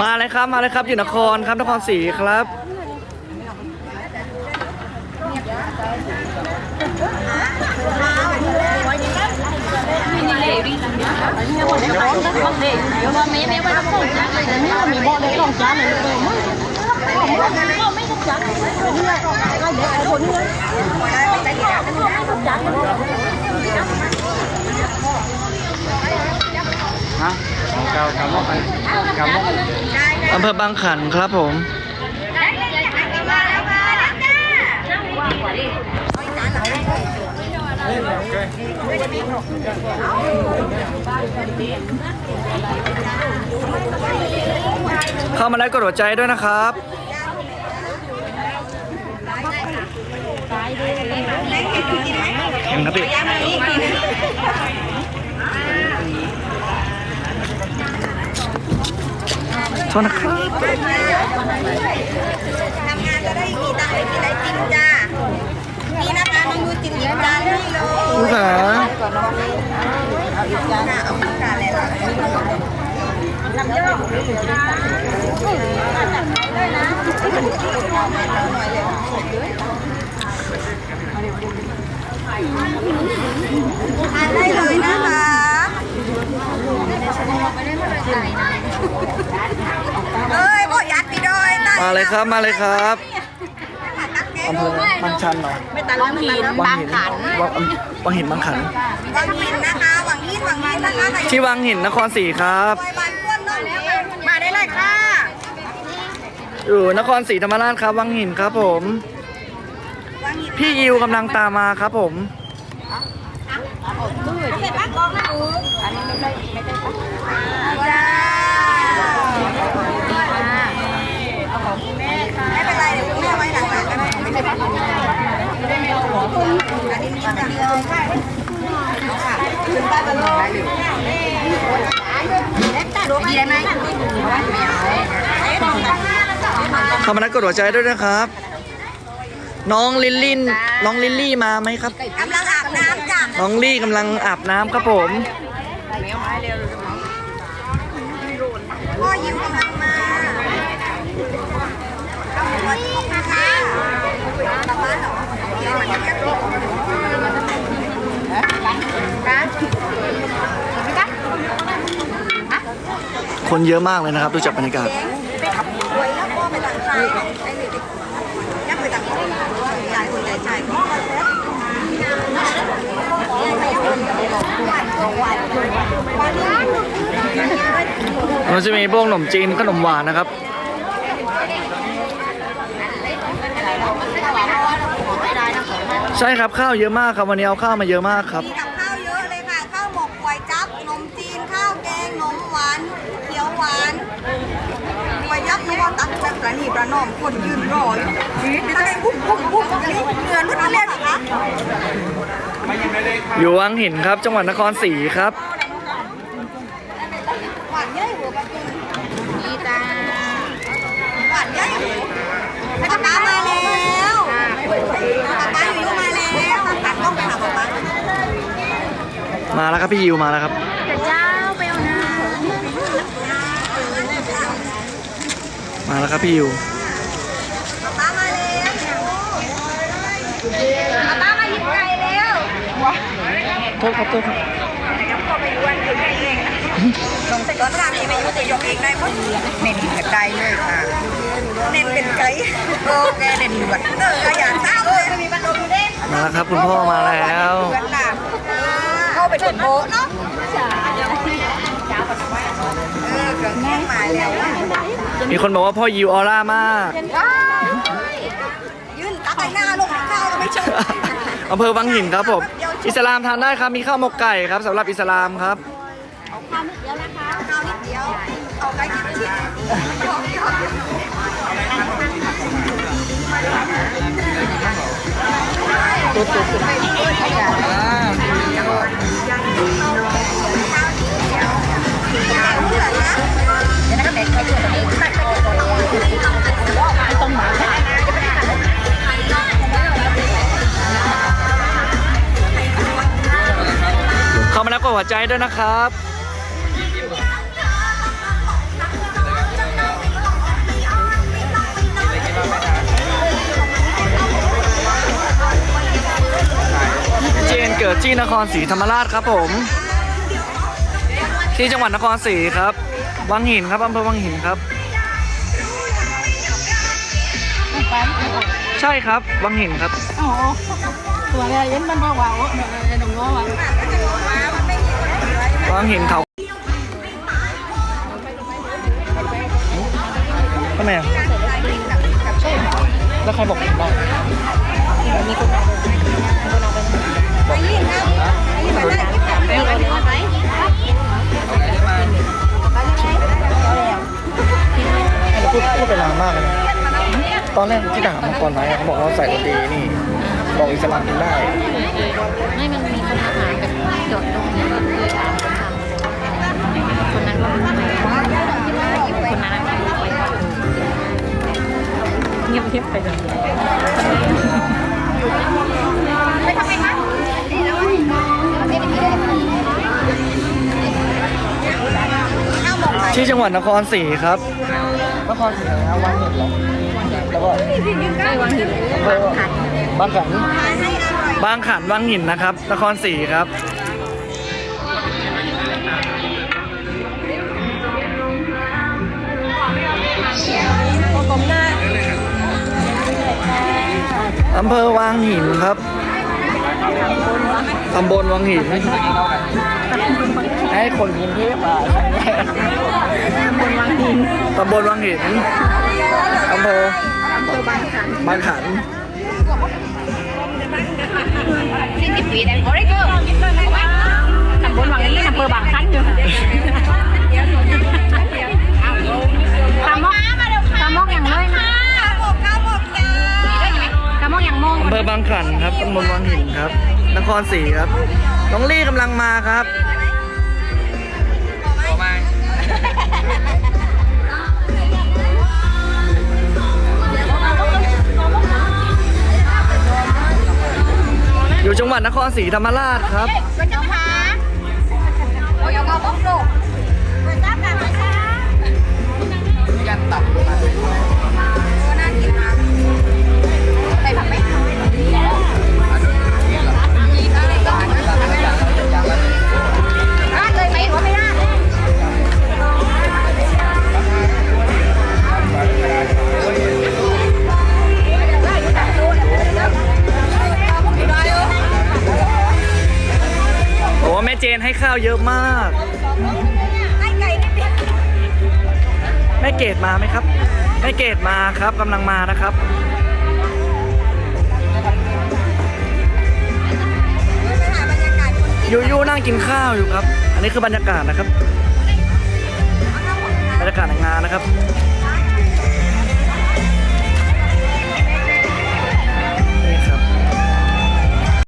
มาเลยครับมาเลยครับอยู่นครครับนครศรีครับฮะของเก่าคำว่าไปคำว่า อำเภอบางขันครับผม เข้ามาแล้วกดหัวใจด้วยนะครับแข็งนะพี่โท ษนะครับทำงานจะได้มีตังค์ไปกินไอติมจ้านี่นะคะน้องยูจินหยิบจานให้เลยลูกขาเอาอีกจานค่ะเอาอีกจานเลยล่ะน้ำเยอะทานได้เลยนะคะเอ้ยบอกยัดพี่ดอยต มาเลยครับมาเลยครับตักแกงอำเภอบางชันเหรอไม่ตักวังหินวังหินวังวังหินบางขัน วังหินนะคะวังหินวังหินนะคะที่วังหินนครศรีครับซอยบานก้นน้องมาได้เลยค่ะอยู่นครศรีธรรมราชครับ วังหินครับผม วังหินพี่ยิวกำลังตามมาครับผม เสร็จปั๊บกองนะหนูอันนี้ไม่ได้ไม่ได้จ้าเอาของคุณ แม่ค่ะ ไม่เป็นไรเดี๋ยวคุณแม่ไว้หลังๆก็ได้ไม่ได้ปั๊บไม่ได้ม่เอาของอันนี้มีจังเลยค่ะค่ะขึ้นไปบนโลกได้เลยดูดีไหมไม่เอาเข้ามาแล้วกดหัวใจด้วยนะครับ น้องลิลลินน้องลิลลี่มาไหมครับ กำลังอาบน้ำจ้ะน้องลี่กำลังอาบน้ำครับผม พ่อยิวกำลังมาขอบคุณค่ะกลับบ้านเหรอเดี๋ยวมันจะเรียกผิดฮะ คนเยอะมากเลยนะครับดูจากบรรยากาศเราจะมีพวกขนมจีนขนมหวานนะครับใช่ครับข้าวเยอะมากครับวันนี้เอาข้าวมาเยอะมากครับ มีกับข้าวเยอะเลยค่ะ ข้าวหมกก๋วยจั๊บขนมจีน ข้าวแกงขนมหวาน เขียวหวานก๋ วยจั๊บนี่ว่าตักประนีประนอมคนยืนรออยู่ตั้งแต่ปุ๊บปุ๊บปุ๊บนนี้เหงื่อรุ่นเรียกเหรอคะอยู่วังหินครับจังหวัดนครศรีครับหวานเยอะหัวกระตุ้นนี่จ้าหวานเยอะป๊าป๊ามาแล้วป๊าป๊าอยู่มาแล้วตัดกล้องไปหาป๊าป๊ามาแล้วครับพี่ยิวมาแล้วครับ เจ้าไปเอาน้ มาแล้วครับพี่ยิวำป๊ามาแล้วป๊าป๊ามาหยิบไก่แล้วโทษครับโทษครับพอไปย้วนถึงเองลงตอนทางนี้ไม่ยุ่งยกเองได้หมดเน้นกันได้เลยค่ะเน้นเป็นไก่โอเคเน้นหวดเออขยันทำเลยมีปัญหาอยู่เด้มาแล้วครับคุณพ่อมาแล้วเพื่อนล่ะเข้าไปกดโบเนาะเออเกิดแม่มาแล้วมีคนบอกว่าพ่อยิวออร่ามากว้ายยื่นตักไปหน้าลูกข้าวก็ไม่ชมอำเภอวังหินครับผม อิสลามทานได้ครับ มีข้าวหมกไก่ครับสำหรับอิสลามครับข้าวนิดเดียวนะคะข้าวนิดเดียวเอาไก่กินชิ้นต้อง หัวใจด้วยนะครับ เจนเกิดที่นครศรีธรรมราชครับผม ที่จังหวัดนครศรีครับ วังหินครับอำเภอวังหินครับ ใช่ครับ วังหินครับ ตัวอะไรยันมันบ้าวๆเนยไอ้หนุ่มว่าะวังหินเขาทำไมอะแล้วใครบอกผมได้ไปยิ่งนะไปยิ่งไปได้ที่แบบไปไปไปพูดพูดไปนานมากเลยนะตอนแรกที่ถามมาก่อนไหมอะเขาบอกว่าใส่ดนตรีนี่บอกอิสลามกินได้ ไม่มันมีคนมาหากับจดตรงนี้ก็เลยถาม คนนั้นก็ไม่คนนั้นก็ไม่เงียบเงียบไปเลยที่จังหวัดนครศรีครับ นครศรีนะวังหินเหรอแล้วก็ใช่วันหินอำเภอบางขันทานให้อร่อยบางขันวังหินนะครับ นครศรีครับ อำเภอวังหินครับตำบลวังหินให้คนกรุงเทพมาตำบลวังหินอำเภอบางขันสี่สิบปีได้โอ้ยก็ตำบลวังนี้อำเภอบางคันอยู่ บางขันครับตำบลวังหินครับ นครศรีครับ น้องลี่กำลังมาครับอยู่จังหวัดนครศรีธรรมราชครับก๋วยจั๊บข เจนให้ข้าวเยอะมาก ให้ไก่นิดเดียวแม่เกดมาไหมครับ แม่เกดมาครับกำลังมานะครับ ไปหาบรรยากาศคนยูยูนั่งกินข้าวอยู่ครับ อันนี้คือบรรยากาศนะครับบรรยากาศในงานนะครับ